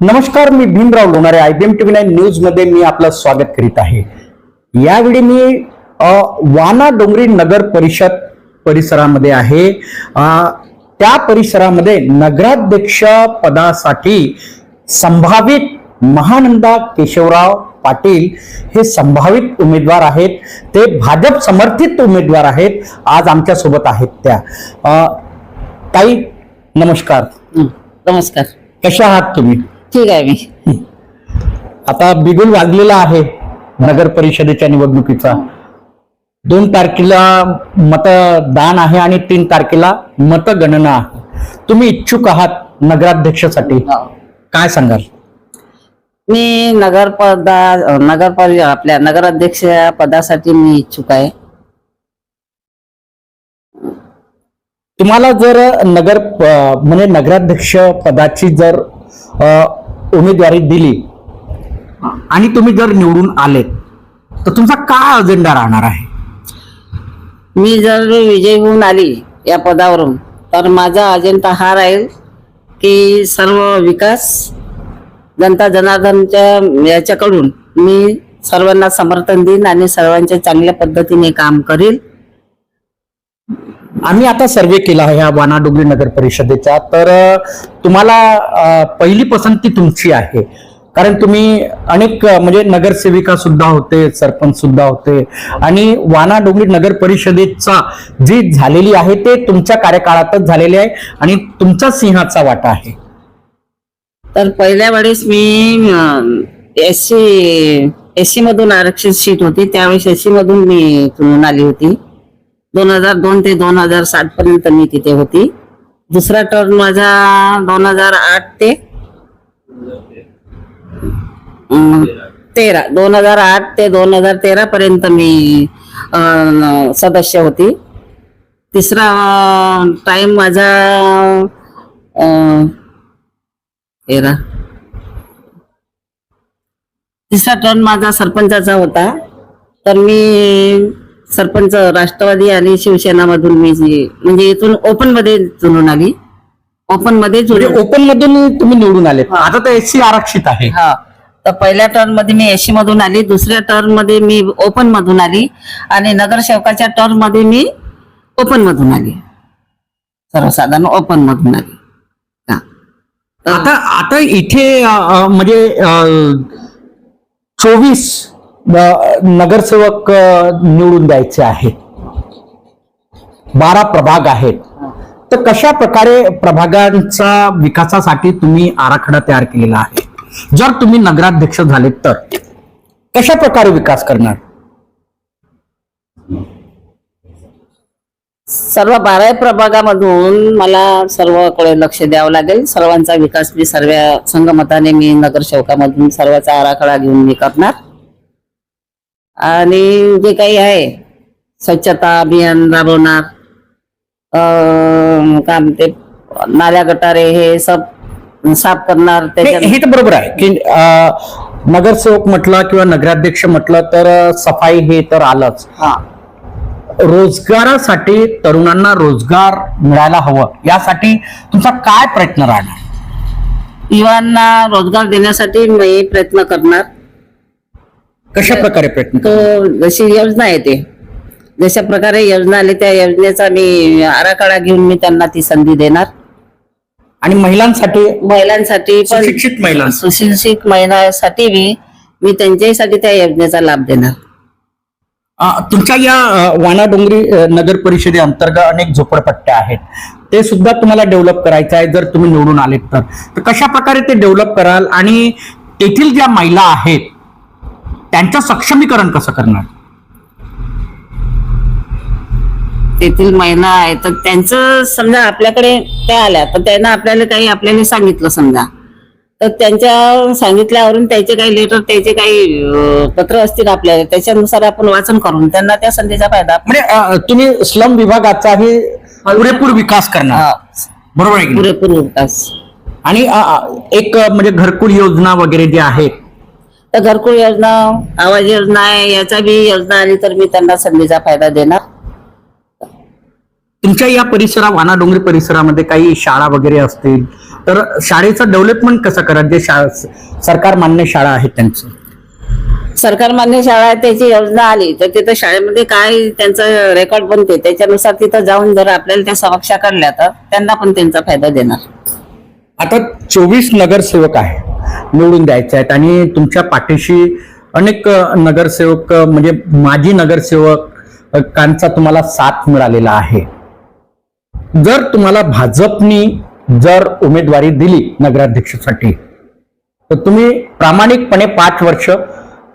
नमस्कार मी Bhimrao Lonare I B M TV nine न्यूजमध्ये मी आपलं स्वागत करीत आहे. यावेळी मी वाना डोंगरी नगर परिषद परिसरामध्ये आहे. त्या परिसरामध्ये नगराध्यक्ष पदासाठी संभावित महानंदा केशवराव पाटील हे संभावित उमेदवार आहेत. ते भाजप समर्थित उमेदवार आहेत. आज आमच्यासोबत आहेत त्या. ताई नमस्कार. नमस्कार. कशा आहात तुम्ही? ठीक आहे मी. आता बिगुल वाजलेला आहे नगर परिषदेच्या निवडणुकीचा. दोन तारखेला मतदान आहे आणि तीन तारखेला मतगणना आहे. तुम्ही इच्छुक आहात नगराध्यक्षासाठी. काय सांगाल? मी नगर पदा नगर परि आपल्या नगराध्यक्ष पदासाठी मी इच्छुक आहे. तुम्हाला जर नगर म्हणजे नगराध्यक्ष पदाची जर उमेदवारी दिली. आणि तुम्ही जर निवडून आलेत तर तुमचा काय अजेंडा राहणार आहे? मी जर विजयी होऊन आली या पदावरून तर माझा अजेंडा हा राहील की सर्व विकास जनता जनार्दनच्या याच्याकडून मी सर्वांना समर्थन देईन आणि सर्वांच्या चांगल्या पद्धतीने काम करील. आम्ही आता सर्वे केला आहे ह्या वानाडोंगरी नगर परिषदेचा. तर तुम्हाला पहिली पसंती तुमची आहे. कारण तुम्ही अनेक म्हणजे नगरसेविका सुद्धा होते सरपंच सुद्धा होते. आणि वानाडोंगरी नगर परिषदेचा जी झालेली आहे ते तुमच्या कार्यकाळातच झालेली आहे आणि तुमचा सिंहाचा वाटा आहे. तर पहिल्या वेळेस मी एस सी एस सी मधून आरक्षित सीट होती. त्यावेळेस एस सी मधून मी चुनून आली होती. दोन हजार दोन ते दोन हजार सात पर्यंत मी तिथे होती. दुसरा टर्न माझा दोन हजार आठ ते तेरा दोन हजार आठ ते दोन हजार तेरा पर्यंत मी सदस्य होती. तिसरा टाइम माझा अं, तेरा. तिसरा टर्न माझा सरपंचाचा होता. तर मी सरपंच राष्ट्रवादी आणि शिवसेना मधून मी म्हणजे इथून ओपनमध्ये चुनून आली. ओपनमध्ये म्हणजे ओपन मधून तुम्ही निवडून आले आता तर एस सी आरक्षित आहे. हा. तर पहिल्या टर्नमध्ये मी एसी मधून आली. दुसऱ्या टर्नमध्ये मी ओपन मधून आली. आणि नगरसेवकाच्या टर्नमध्ये मी ओपन मधून आली. सर्वसाधारण ओपन मधून आली. आता आता इथे म्हणजे चोवीस नगरसेवक निवडून द्यायचे आहेत. बारा प्रभाग आहेत. तर कशा प्रकारे प्रभागांचा विकासासाठी तुम्ही आराखडा तयार केलेला आहे? जर तुम्ही नगराध्यक्ष झाले तर कशा प्रकारे विकास करणार? सर्व बारा प्रभागामधून मला सर्वकडे लक्ष द्यावं लागेल. सर्वांचा विकास मी सर्व संगमताने मी नगरसेवकामधून सर्वांचा आराखडा घेऊन मी करणार. आणि जे काही आहे स्वच्छता अभियान राबवणार काय म्हणते नाल्या गटारे हे सब साफ करणार हे त्याच्यात हे तर बरोबर आहे की अ, नगरसेवक म्हटलं किंवा नगराध्यक्ष म्हटलं तर अ, सफाई हे तर आलंच. हा. रोजगारासाठी तरुणांना रोजगार मिळायला हवं यासाठी तुमचा काय प्रयत्न राहणार? युवांना रोजगार देण्यासाठी मी प्रयत्न करणार. कशा प्रकारे प्रयत्न तो जशी योजना येते जशा प्रकारे योजना आली त्या योजनेचा मी आराखडा घेऊन मी त्यांना ती संधी देणार. आणि महिलांसाठी? महिलांसाठी पण सुशिक्षित महिला सुशिक्षित महिलांसाठी मी मी त्यांच्यासाठी त्या योजनेचा लाभ देणार. तुमच्या या अ, वाणाडोंगरी अ, नगर परिषदे अंतर्गत अनेक झोपडपट्ट्या आहेत. ते सुद्धा तुम्हाला डेव्हलप करायचं आहे जर तुम्ही निवडून आलेत तर. तर कशा प्रकारे ते डेव्हलप कराल? आणि तेथील ज्या महिला आहेत त्यांचं सक्षमीकरण कसं करणार? तेथील महिला आहे तर त्यांचं समजा आपल्याकडे त्या आल्या तर त्यांना आपल्याला काही आपल्याला सांगितलं समजा. तर त्यांच्या सांगितल्यावरून त्याचे काही लेटर त्याचे काही पत्र असतील आपल्याला त्याच्यानुसार आपण वाचन करून त्यांना त्या संधीचा फायदा म्हणजे तुम्ही स्लम विभागाचाही पुरेपूर विकास करणार. बरोबर आहे? पुरेपूर विकास. आणि एक म्हणजे घरकुल योजना वगैरे जे आहेत तर घरकुल योजना आवाज योजना आहे याचा बी योजना आली तर मी त्यांना संधीचा फायदा देणार. तुमच्या या परिसरा वाना डोंगरी परिसरामध्ये काही शाळा वगैरे असतील तर शाळेचं डेव्हलपमेंट कसं करा? जे शाळा सरकार मान्य शाळा आहेत त्यांचं. सरकार मान्य शाळा आहे त्याची योजना आली तर तिथं शाळेमध्ये काय त्यांचं रेकॉर्ड बनते त्याच्यानुसार तिथं जाऊन जर आपल्याला त्या समक्षा काढल्या तर त्यांना पण त्यांचा फायदा देणार. आता चोवीस नगरसेवक आहे निवडून द्यायचे आहेत. आणि तुमच्या पाठीशी अनेक नगरसेवक म्हणजे माजी नगरसेवक कांचा तुम्हाला साथ मिळालेला आहे. जर तुम्हाला भाजपनी जर उमेदवारी दिली नगराध्यक्षासाठी तर तुम्ही प्रामाणिकपणे पाच वर्ष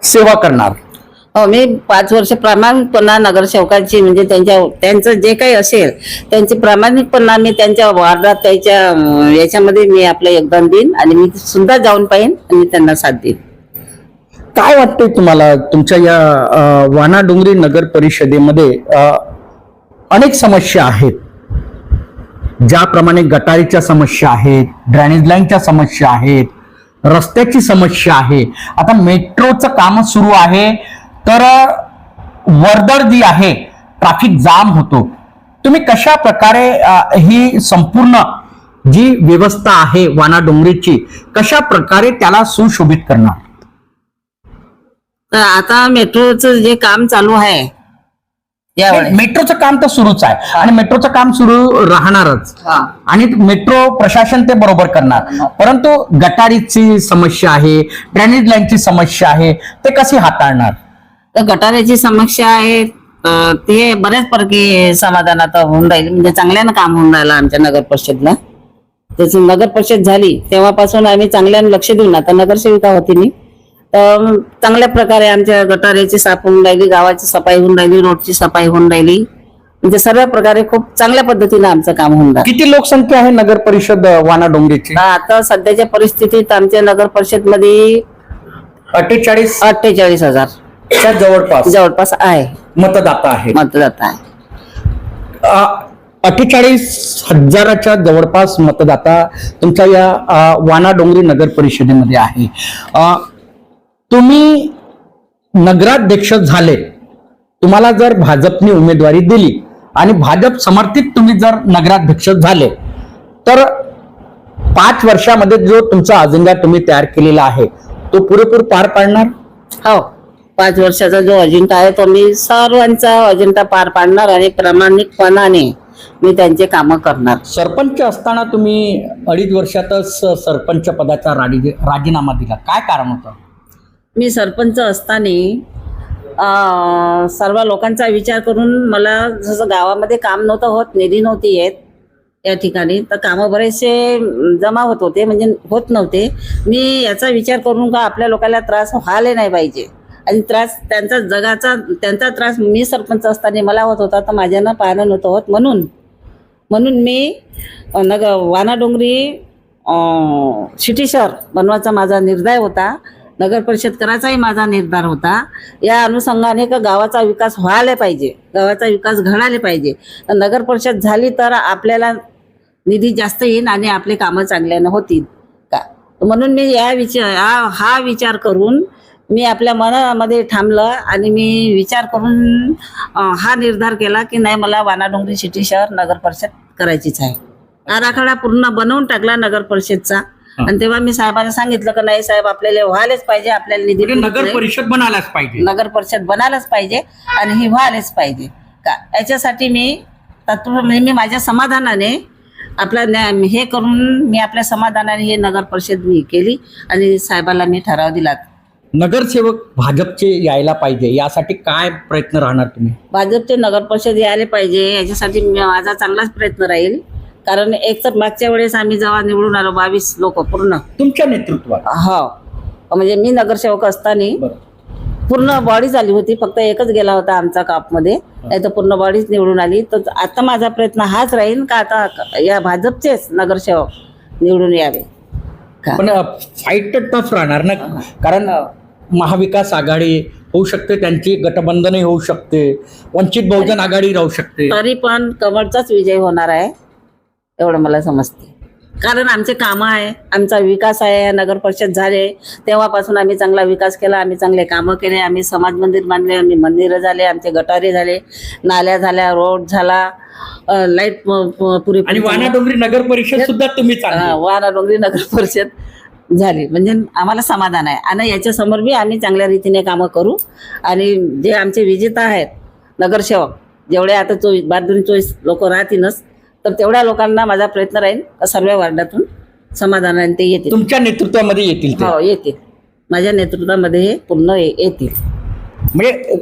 सेवा करणार. हो मी पाच वर्ष प्रामाणिकपणा नगरसेवकांची म्हणजे त्यांच्या त्यांचं जे काही असेल त्यांची प्रामाणिकपणा मी त्यांच्या वार्डात त्याच्या याच्यामध्ये मी आपलं योगदान देईन आणि मी सुद्धा जाऊन पाहिन आणि त्यांना साथ देईन. काय वाटतंय तुम्हाला? तुमच्या या अ, वाना डोंगरी नगर परिषदेमध्ये अनेक समस्या आहेत. ज्याप्रमाणे गटारीच्या समस्या आहेत ड्रेनेज लाईनच्या समस्या आहेत रस्त्याची समस्या आहे. आता मेट्रोचं काम सुरू आहे. तर वर्दळ जी आहे ट्रॅफिक जाम होतो. तुम्ही कशा प्रकारे ही संपूर्ण जी व्यवस्था आहे वाना डोंगरीची कशा प्रकारे त्याला सुशोभित करणार? तर आता मेट्रोचं जे काम चालू आहे मेट्रोचं काम तर सुरूच आहे. आणि मेट्रोचं काम सुरू राहणारच. आणि मेट्रो प्रशासन ते बरोबर करणार. परंतु गटारीची समस्या आहे ड्रेनेज लाईनची समस्या आहे ते कशी हाताळणार? तर गटाराची समस्या आहे. ते बऱ्याच प्रकारे समाधानात होऊन राहील. म्हणजे चांगल्यानं काम होऊन राहिलं आमच्या नगर परिषदला. त्याची नगर परिषद झाली तेव्हापासून आम्ही चांगल्यानं लक्ष देऊन आता नगरसेविका होती मी. तर चांगल्या प्रकारे आमच्या गटाराची साफ होऊन राहिली गावाची सफाई होऊन राहिली रोडची सफाई होऊन राहिली. म्हणजे सर्व प्रकारे खूप चांगल्या पद्धतीने आमचं काम होऊन राहिलं. किती लोकसंख्या आहे नगर परिषद वाना आता सध्याच्या परिस्थितीत आमच्या नगर परिषदमध्ये अठ्ठेचाळीस. अठ्ठेचाळीस हजार. च्या जवळपास जवळपास आहे. मतदाता आहे मतदाता आहे. अठ्ठेचाळीस हजाराच्या जवळपास मतदाता तुमच्या या अ, वाना डोंगरी नगर परिषदेमध्ये आहे. तुम्ही नगराध्यक्ष झाले. तुम्हाला जर भाजपने उमेदवारी दिली आणि भाजप समर्थित तुम्ही जर नगराध्यक्ष झाले तर पाच वर्षामध्ये जो तुमचा अजेंडा तुम्ही तयार केलेला आहे तो पुरेपूर पार पाडणार? हो. पाच वर्षाचा जो अजेंडा आहे तो मी सर्वांचा अजेंडा पार पाडणार आणि प्रामाणिकपणाने मी त्यांचे कामं करणार. सरपंच असताना तुम्ही अडीच वर्षातच सरपंच पदाचा राजी राजीनामा दिला. काय कारण होतं? मी सरपंच असताना सर्व लोकांचा विचार करून मला जसं गावामध्ये काम नव्हतं होत निधी नव्हती येत या ठिकाणी तर कामं बरेचसे जमा होत होते म्हणजे होत नव्हते. मी याचा विचार करून का आपल्या लोकांना त्रास व्हायला नाही पाहिजे? आणि त्रास त्यांचा जगाचा त्यांचा त्रास मी सरपंच असताना मला होत होता तर माझ्यानं पाहणं नव्हतं होत. म्हणून म्हणून मी नग वानाडोंगरी सिटी शहर बनवायचा माझा निर्णय होता. नगर परिषद करायचाही माझा निर्धार होता. या अनुषंगाने का गावाचा विकास व्हायला पाहिजे. गावाचा विकास घडायला पाहिजे. नगर परिषद झाली तर आपल्याला निधी जास्त येईल आणि आपले कामं चांगल्यानं होतील का? म्हणून मी या विचार हा हा विचार करून मी आपल्या मनामध्ये थांबलं आणि मी विचार करून हा निर्धार केला की नाही मला वानाडोंगरी सिटी शहर नगर परिषद करायचीच आहे. आराखडा पूर्ण बनवून टाकला नगर परिषदचा. आणि तेव्हा मी साहेबांना सांगितलं की नाही साहेब आपल्याला व्हायलाच पाहिजे आपल्याला निधी म्हणजे नगर. परिषद बनायलाच पाहिजे. नगर परिषद बनायलाच पाहिजे आणि ही व्हायलाच पाहिजे. का? याच्यासाठी मी तत्पूर्वी मी माझ्या समाधानाने आपला हे करून मी आपल्या समाधानाने हे नगर परिषद मी केली आणि साहेबाला मी ठराव दिला. नगरसेवक भाजपचे यायला पाहिजे यासाठी काय प्रयत्न राहणार तुम्ही? भाजपचे नगर परिषद यायला पाहिजे याच्यासाठी मी- माझा चांगलाच प्रयत्न राहील. कारण एक तर मागच्या वेळेस आम्ही जेव्हा निवडून आलो बावीस लोक पूर्ण. तुमच्या नेतृत्वात? हो. म्हणजे मी नगरसेवक असताना. पूर्ण बॉडीच आली होती फक्त एकच गेला होता आमचा कापमध्ये. नाही तर पूर्ण बॉडीच निवडून आली. तर आता माझा प्रयत्न हाच राहील का आता या भाजपचेच नगरसेवक निवडून यावे? का? पण फाईट तर टफ राहणार ना? कारण अ, महाविकास आघाडी होऊ शकते त्यांची गटबंधनही होऊ शकते वंचित बहुजन आघाडी राहू शकते. तरी पण कमळचाच विजय होणार आहे एवढं मला समजते. कारण आमचे कामं आहे आमचा विकास आहे नगर परिषद झाले तेव्हापासून आम्ही चांगला विकास केला आम्ही चांगले कामं केले आम्ही समाज मंदिर बांधले आम्ही मंदिरं झाले आमचे गटारे झाले नाल्या झाल्या रोड झाला लाइट पुरी आणि वाना डोंगरी नगर परिषद सुद्धा तुम्ही वारा डोंगरी नगर परिषद झाली. म्हणजे आम्हाला समाधान आहे. आणि याच्या समोर बी आम्ही चांगल्या रीतीने कामं करू. आणि जे आमचे विजेता आहेत नगरसेवक जेवढे आता चोवीस बारा चोवीस लोक राहतीलच तर तेवढ्या लोकांना माझा प्रयत्न राहील सर्व वार्डातून समाधानाने ते येतील. तुमच्या नेतृत्वामध्ये येतील ते. हो येतील. माझ्या नेतृत्वामध्ये हे पूर्ण ये- येतील. म्हणजे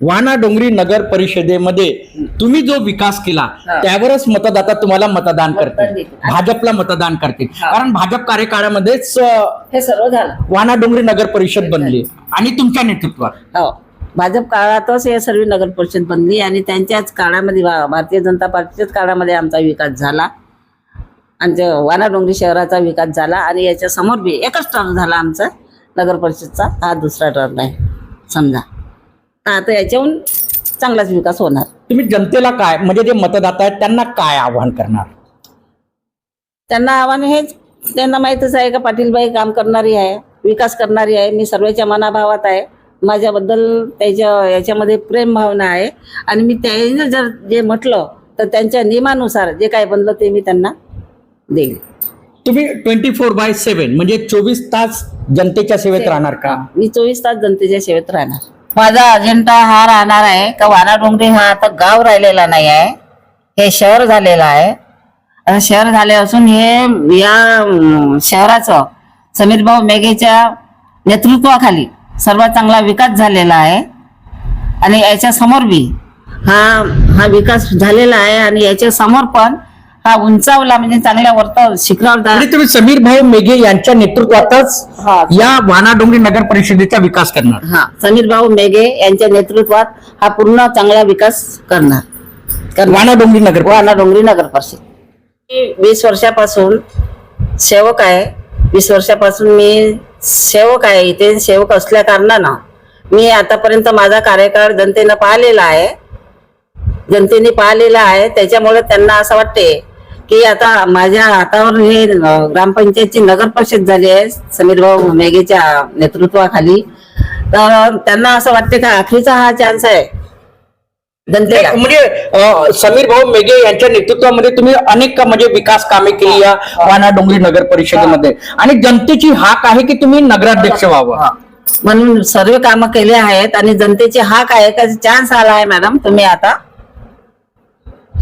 वाना डोंगरी नगर परिषदेमध्ये तुम्ही जो विकास केला. त्यावरच मतदाता तुम्हाला मतदान करतील. भाजपला मतदान करतील. कारण भाजप कार्यकाळामध्येच हे सर्व झालं. वाना डोंगरी नगर परिषद बनली. आणि तुमच्या नेतृत्वात? हो. भाजप काळातच हे सर्व नगर परिषद बनली आणि त्यांच्याच काळामध्ये भारतीय जनता पार्टीच्याच काळामध्ये आमचा विकास झाला. आमच्या वाना डोंगरी शहराचा विकास झाला आणि याच्या समोर बी एकच टर्न झाला आमचा नगर परिषदचा. हा दुसरा टर्न आहे. समजा. आता याच्याहून चांगलाच विकास होणार. तुम्ही जनतेला काय म्हणजे जे मतदाता आहेत त्यांना काय आव्हान करणार? त्यांना आव्हान हेच त्यांना माहीतच आहे का पाटीलबाई काम करणारी आहे विकास करणारी आहे मी सर्वांच्या मनाभावात आहे. माझ्याबद्दल त्याच्या याच्यामध्ये प्रेम भावना आहे. आणि मी त्याने जर जे म्हटलं तर त्यांच्या नियमानुसार जे काय बनलं ते मी त्यांना देईल तुम्ही ट्वेंटी फोर बाय सेव्हन म्हणजे चोवीस तास जनतेच्या सेवेत राहणार का? मी चोवीस तास जनतेच्या सेवेत राहणार. माझा अजेंडा हा राहणार आहे. का वाना डोंगरी हा आता गाव राहिलेला नाही आहे. हे शहर झालेलं आहे. शहर झाले असून हे या शहराचं समीर भाऊ मेघेच्या नेतृत्वाखाली सर्वात चांगला विकास झालेला आहे. आणि याच्या समोर बी हा हा विकास झालेला आहे. आणि याच्या समोर पण हा उंचावला म्हणजे चांगल्या वरता शिखरावर तुम्ही समीर भाऊ मेघे यांच्या नेतृत्वातच हा. या वाना डोंगरी नगर परिषदेचा विकास करणार. हा समीर भाऊ मेघे यांच्या नेतृत्वात हा पूर्ण चांगला विकास करणार. करणार. वाना डोंगरी नगर वाना डोंगरी नगर परिषद. मी वीस वर्षापासून सेवक आहे. वीस वर्षापासून मी सेवक आहे. इथे सेवक असल्या कारणानं मी आतापर्यंत माझा कार्यकाळ जनतेनं पाहिलेला आहे. जनतेने पाहिलेला आहे. त्याच्यामुळे त्यांना असं वाटते की आता माझ्या हातावर हे ग्रामपंचायतची नगर परिषद झाली आहे समीर भाऊ मेघेच्या नेतृत्वाखाली. तर त्यांना असं वाटते का आखरीचा हा चान्स आहे. जनतेला म्हणजे समीर भाऊ मेघे यांच्या नेतृत्वामध्ये तुम्ही अनेक म्हणजे विकास कामे केली या वाना डोंगरी नगर परिषदेमध्ये. आणि जनतेची हाक आहे की तुम्ही नगराध्यक्ष व्हावं? हा. म्हणून सर्व कामं केले आहेत आणि जनतेची हाक आहे का चान्स आला आहे मॅडम तुम्ही आता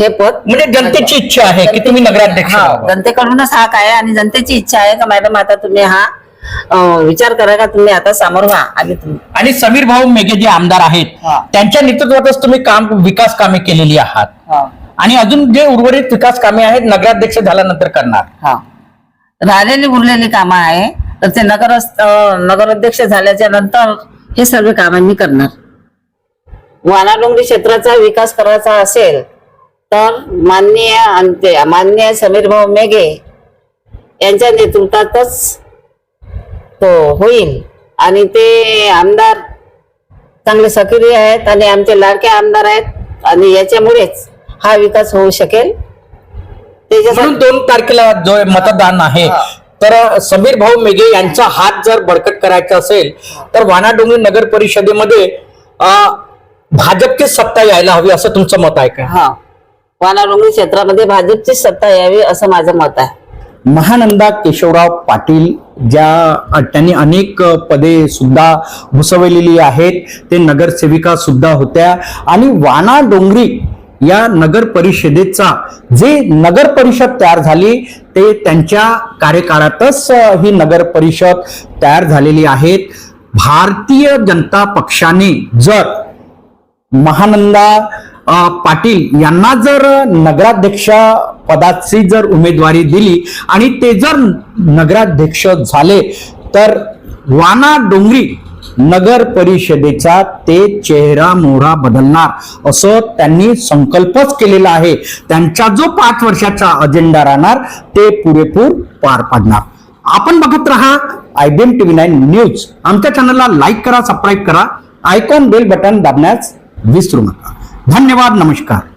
हे पद म्हणजे जनतेची इच्छा आहे की तुम्ही नगराध्यक्ष हा, व्हावं. जनतेकडूनच हाक आहे आणि जनतेची इच्छा आहे का मॅडम? आता तुम्ही हा अं, विचार करा का तुम्ही आता समोर व्हा. आणि तुम्ही. आणि समीर भाऊ मेघे जे आमदार आहेत हा. त्यांच्या नेतृत्वातच तुम्ही काम विकास कामे केलेली आहात. आणि अजून जे उर्वरित विकास कामे आहेत नगराध्यक्ष झाल्यानंतर करणार. हा. राहिलेली उरलेली कामं आहे तर ते नगर नगराध्यक्ष झाल्याच्यानंतर हे सर्व कामं मी करणार. वानाडोंगरी क्षेत्राचा विकास करायचा असेल तर माननीय अंते माननीय समीर भाऊ मेघे यांच्या नेतृत्वातच तो होईल. आणि ते आमदार चांगले सक्रिय आहेत आणि आमचे लाडके आमदार आहेत आणि याच्यामुळेच हा विकास होऊ शकेल. म्हणून दोन तारखेला जो मतदान आहे. तर समीर भाऊ मेघे यांचा हात जर बळकट करायचा असेल तर वानाडोंगरी नगर परिषदेमध्ये भाजपची सत्ता यायला हवी असं तुमचं मत आहे का? हा. वानाडोंगरी क्षेत्रामध्ये भाजपची सत्ता यावी असं माझं मत आहे. महानंदा केशवराव पाटील ज्या त्यांनी अनेक पदे सुद्धा भुसवलेली आहेत. ते नगरसेविका सुद्धा होत्या. आणि वाना डोंगरी या नगर परिषदेचा जे नगर परिषद तयार झाली ते त्यांच्या कार्यकाळातच ही नगर परिषद तयार झालेली आहेत. भारतीय जनता पक्षाने जर महानंदा पाटील यांना जर नगराध्यक्ष पदाची जर उमेदवारी दिली आणि ते जर नगराध्यक्ष झाले तर वाना डोंगरी नगर परिषदेचा ते चेहरा मोहरा बदलणार असं त्यांनी संकल्पच केलेला आहे. त्यांचा जो पाच वर्षाचा अजेंडा राहणार ते पुरेपूर पार पाडणार. आपण बघत राहा आयबीएम टीव्ही नाईन न्यूज. आमच्या चॅनलला लाईक करा सबस्क्राईब करा. आयकॉन बेल बटन दाबण्यास विसरू नका. धन्यवाद नमस्कार।